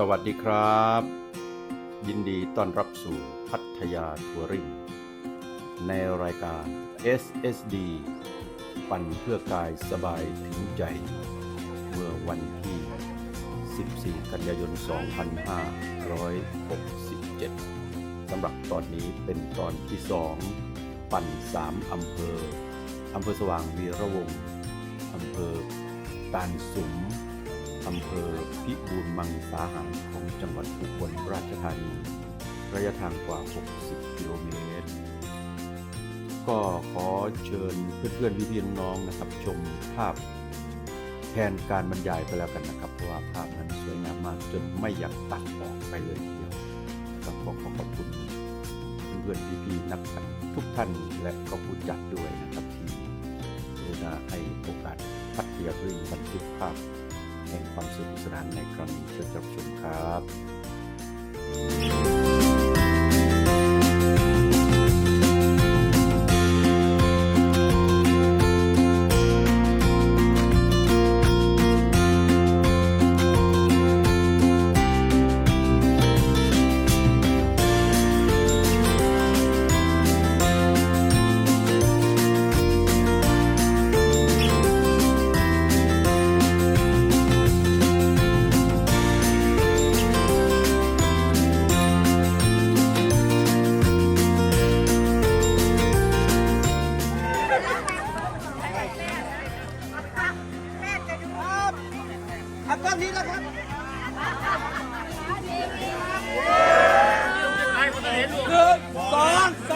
สวัสดีครับ ยินดีต้อนรับสู่พัทยาทัวริงในรายการ SSD ปั่นเพื่อกายสบายถึงใจ เมื่อวันที่ 14 กันยายน 2567 สำหรับตอนนี้เป็นตอนที่ 2 ปั่น 3 อำเภอ อำเภอสว่างวีระวงศ์อำเภอตานสุม อำเภอพิบูลมังสาหารของจังหวัดอุบลราชธานี ระยะทางกว่า 60 กิโลเมตร ก็ขอเชิญเพื่อนๆพี่ๆน้องนะครับ ชมภาพแทนการบรรยายไปแล้วกันนะครับ เพราะว่าภาพนั้นสวยงามมากจนไม่อยากตัดออกไปเลยทีเดียวนะครับขอขอขอบคุณเพื่อนๆพี่ๆนักปั่นทุกท่านและก็ผู้จัดด้วยนะครับที่กรุณาให้โอกาสพัดเทียาทุริบันทึกภาพ แห่งความสุขสนานในครั้งนี้เชิญรับชมครับ อันต้นนี้แล้วครับหนึ่งสองสาม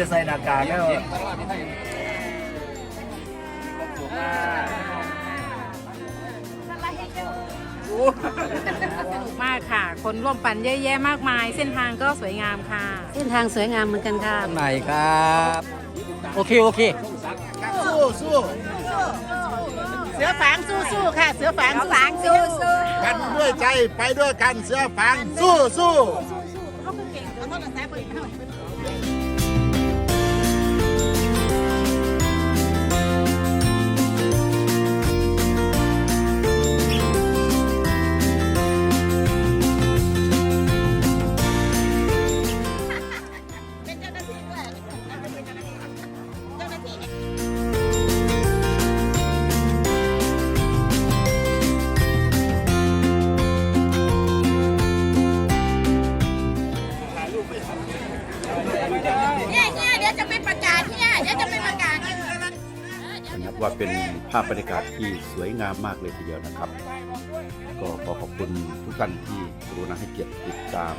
จะใส่หน้ากากแล้วสนุกมากค่ะ คนร่วมปั่นเยอะแยะมากมาย เส้นทางก็สวยงามค่ะ เส้นทางสวยงามเหมือนกันค่ะไหนครับ โอเค โอเค สู้สู้เสือฝางสู้ๆค่ะ เสือฝางฝางสู้กันด้วยใจไปด้วยกันเสือฝังสู้สู้เป็นเจ้า ว่าเป็นภาพบรรยากาศที่สวยงามมากเลยทีเดียวนะครับ ก็ขอขอบคุณทุกท่านที่กรุณาให้เกียรติติดตาม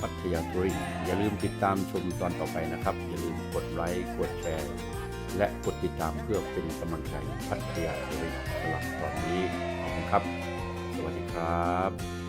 พัทยาทริงอย่าลืมติดตามชมตอนต่อไปนะครับ อย่าลืมกดไลค์กดแชร์ และกดติดตามเพื่อเป็นกำลังใจพัทยาทริงสำหรับตอนนี้ขอบคุณครับ สวัสดีครับ